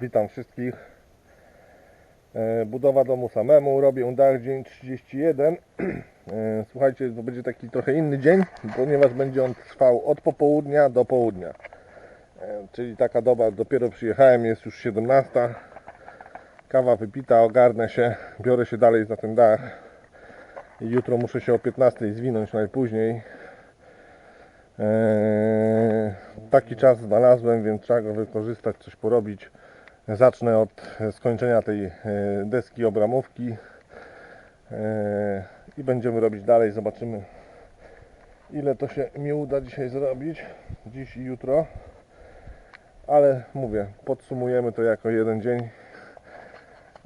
Witam wszystkich. E, Budowa domu samemu, robię dach dzień 31. E, Słuchajcie, to będzie taki trochę inny dzień, ponieważ będzie on trwał od popołudnia do południa. E, Czyli taka doba, dopiero przyjechałem, jest już 17. Kawa wypita, ogarnę się, biorę się dalej za ten dach. Jutro muszę się o 15 zwinąć najpóźniej. Eee, taki czas znalazłem, więc trzeba go wykorzystać, coś porobić. Zacznę od skończenia tej e, deski obramówki Eee, i będziemy robić dalej. Zobaczymy, ile to się mi uda dzisiaj zrobić, dziś i jutro. Ale mówię, podsumujemy to jako jeden dzień.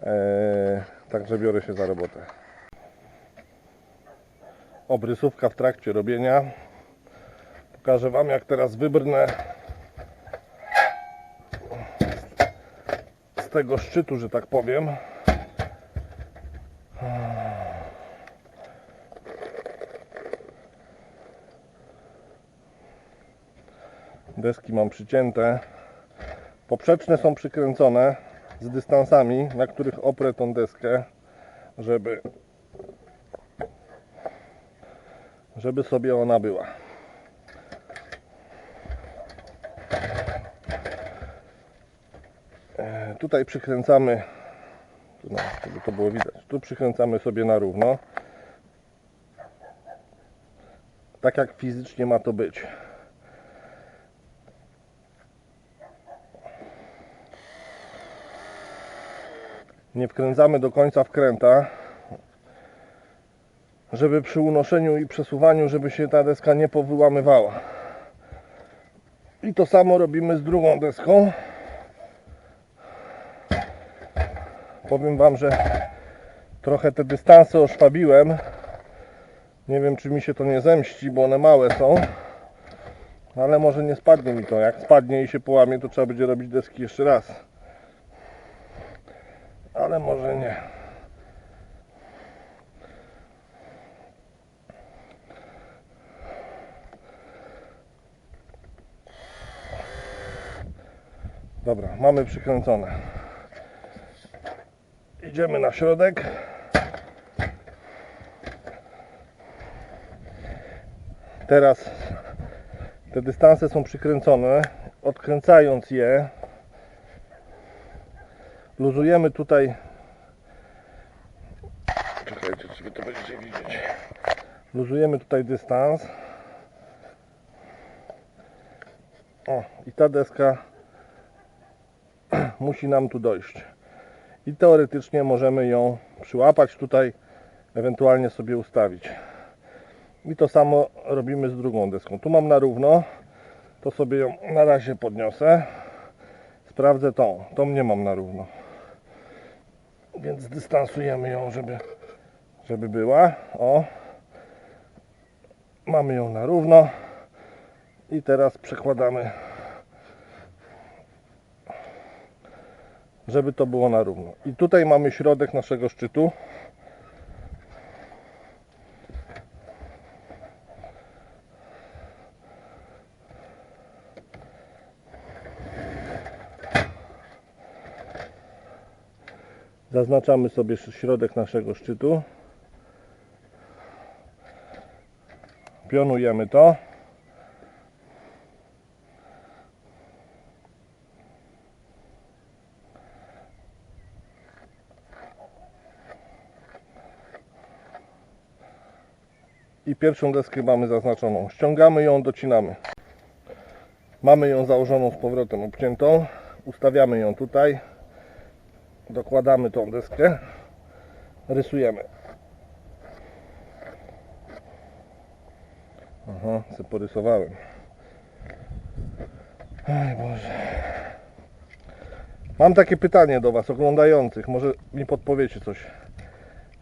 Eee, także biorę się za robotę. Obrysówka w trakcie robienia. Pokażę Wam jak teraz wybrnę tego szczytu, że tak powiem. Deski mam przycięte. Poprzeczne są przykręcone z dystansami, na których oprę tą deskę, żeby żeby sobie ona była. Tutaj przykręcamy, żeby to było widać, tu przykręcamy sobie na równo. Tak jak fizycznie ma to być. Nie wkręcamy do końca wkręta, żeby przy unoszeniu i przesuwaniu, żeby się ta deska nie powyłamywała. I to samo robimy z drugą deską. Powiem Wam, że trochę te dystanse oszwabiłem. Nie wiem, czy mi się to nie zemści, bo one małe są. Ale może nie spadnie mi to. Jak spadnie i się połamie, to trzeba będzie robić deski jeszcze raz. Ale może nie. Dobra, mamy przykręcone. Idziemy na środek. Teraz te dystanse są przykręcone. Odkręcając je, luzujemy tutaj. Czekajcie, czy to będziecie widzieć. Luzujemy tutaj dystans. O, i ta deska musi nam tu dojść. I teoretycznie możemy ją przyłapać tutaj, ewentualnie sobie ustawić. I to samo robimy z drugą deską. Tu mam na równo, to sobie ją na razie podniosę. Sprawdzę tą, tą nie mam na równo. Więc dystansujemy ją, żeby, żeby była. O, mamy ją na równo. I teraz przekładamy żeby to było na równo. I tutaj mamy środek naszego szczytu. Zaznaczamy sobie środek naszego szczytu. Pionujemy to. I pierwszą deskę mamy zaznaczoną. Ściągamy ją, docinamy. Mamy ją założoną z powrotem obciętą. Ustawiamy ją tutaj. Dokładamy tą deskę. Rysujemy. Aha, se porysowałem. Oj Boże. Mam takie pytanie do Was oglądających. Może mi podpowiecie coś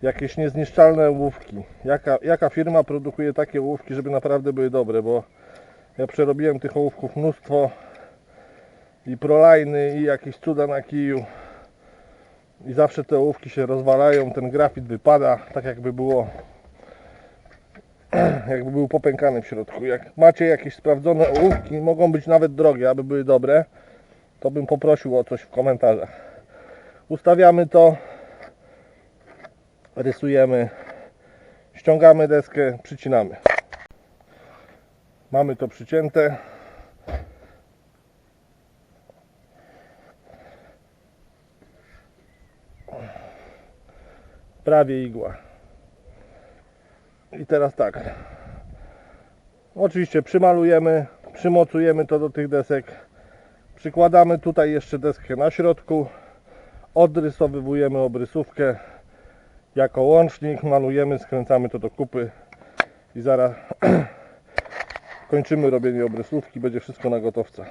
jakieś niezniszczalne ołówki. Jaka, jaka firma produkuje takie ołówki, żeby naprawdę były dobre, bo ja przerobiłem tych ołówków mnóstwo i prolajny i jakieś cuda na kiju i zawsze te ołówki się rozwalają, ten grafit wypada, tak jakby było jakby był popękany w środku. Jak macie jakieś sprawdzone ołówki, mogą być nawet drogie, aby były dobre, to bym poprosił o coś w komentarzach. Ustawiamy to, rysujemy, ściągamy deskę, przycinamy. Mamy to przycięte. Prawie igła. I teraz tak. Oczywiście przymalujemy, przymocujemy to do tych desek. Przykładamy tutaj jeszcze deskę na środku. Odrysowywujemy obrysówkę jako łącznik, malujemy, skręcamy to do kupy i zaraz kończymy robienie obrysówki, będzie wszystko na gotowca.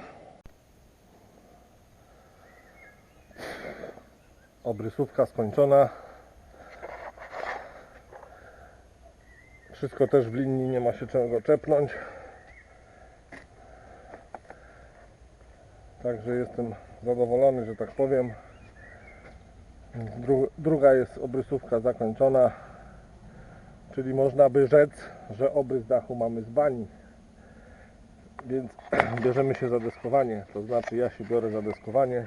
Obrysówka skończona. Wszystko też w linii, nie ma się czego czepnąć. Także jestem zadowolony, że tak powiem. Dru druga jest obrysówka zakończona. Czyli można by rzec, że obrys dachu mamy z bani. Więc bierzemy się za deskowanie. To znaczy ja się biorę za deskowanie.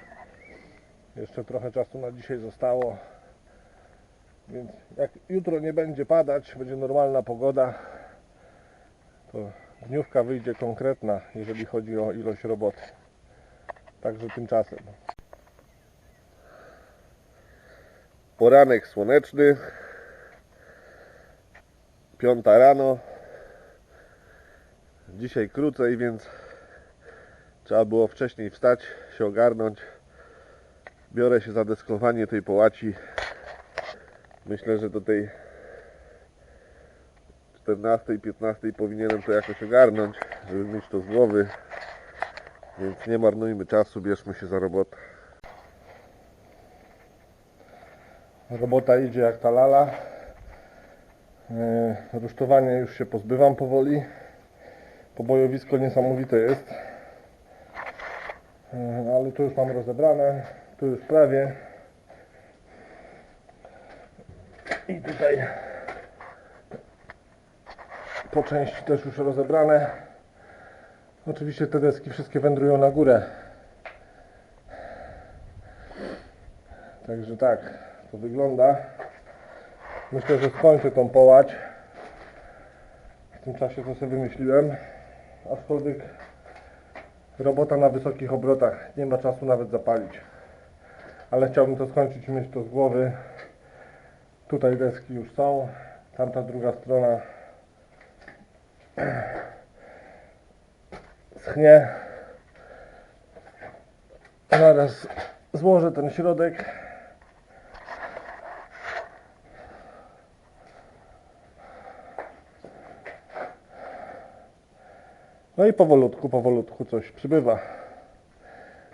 Jeszcze trochę czasu na dzisiaj zostało. Więc jak jutro nie będzie padać, będzie normalna pogoda, to dniówka wyjdzie konkretna, jeżeli chodzi o ilość roboty. Także tymczasem. Poranek słoneczny. Piąta rano. Dzisiaj krócej, więc trzeba było wcześniej wstać, się ogarnąć. Biorę się za deskowanie tej połaci. Myślę, że do tej 14-15 powinienem to jakoś ogarnąć, żeby mieć to z głowy. Więc nie marnujmy czasu, bierzmy się za robotę. Robota idzie jak ta lala. E, Rusztowania już się pozbywam powoli. Pobojowisko niesamowite jest. E, Ale tu już mam rozebrane. Tu już prawie. I tutaj po części też już rozebrane. Oczywiście te deski wszystkie wędrują na górę. Także tak to wygląda. Myślę, że skończę tą połać. W tym czasie to sobie wymyśliłem. Aczkolwiek robota na wysokich obrotach. Nie ma czasu nawet zapalić. Ale chciałbym to skończyć i mieć to z głowy. Tutaj deski już są. Tamta druga strona schnie. Zaraz złożę ten środek. No i powolutku, powolutku coś przybywa.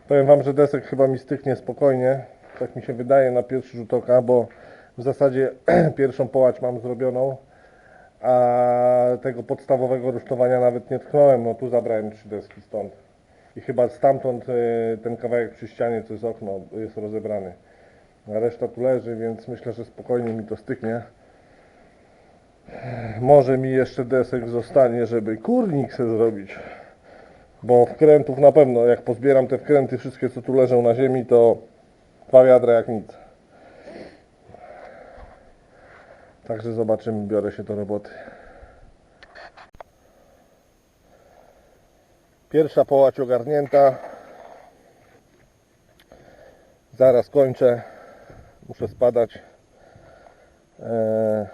Powiem Wam, że desek chyba mi styknie spokojnie. Tak mi się wydaje na pierwszy rzut oka, bo w zasadzie pierwszą połać mam zrobioną, a tego podstawowego rusztowania nawet nie tknąłem. No tu zabrałem trzy deski stąd. I chyba stamtąd e, ten kawałek przy ścianie, co jest okno, jest rozebrany. Reszta tu leży, więc myślę, że spokojnie mi to styknie. Może mi jeszcze desek zostanie, żeby kurnik sobie zrobić. Bo wkrętów na pewno, jak pozbieram te wkręty wszystkie, co tu leżą na ziemi, to dwa wiadra jak nic. Także zobaczymy, biorę się do roboty. Pierwsza połać ogarnięta. Zaraz kończę. Muszę spadać. Eee,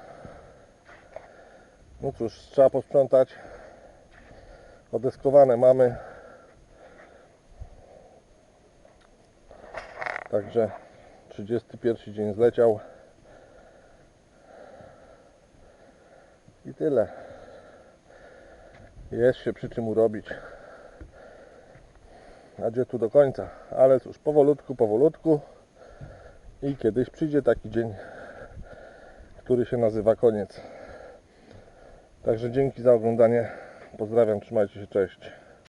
No cóż, trzeba posprzątać. Odeskowane mamy. Także 31 dzień zleciał. I tyle. Jest się przy czym urobić. A gdzie tu do końca? Ale cóż, powolutku, powolutku. I kiedyś przyjdzie taki dzień, który się nazywa koniec. Także dzięki za oglądanie. Pozdrawiam, trzymajcie się, cześć.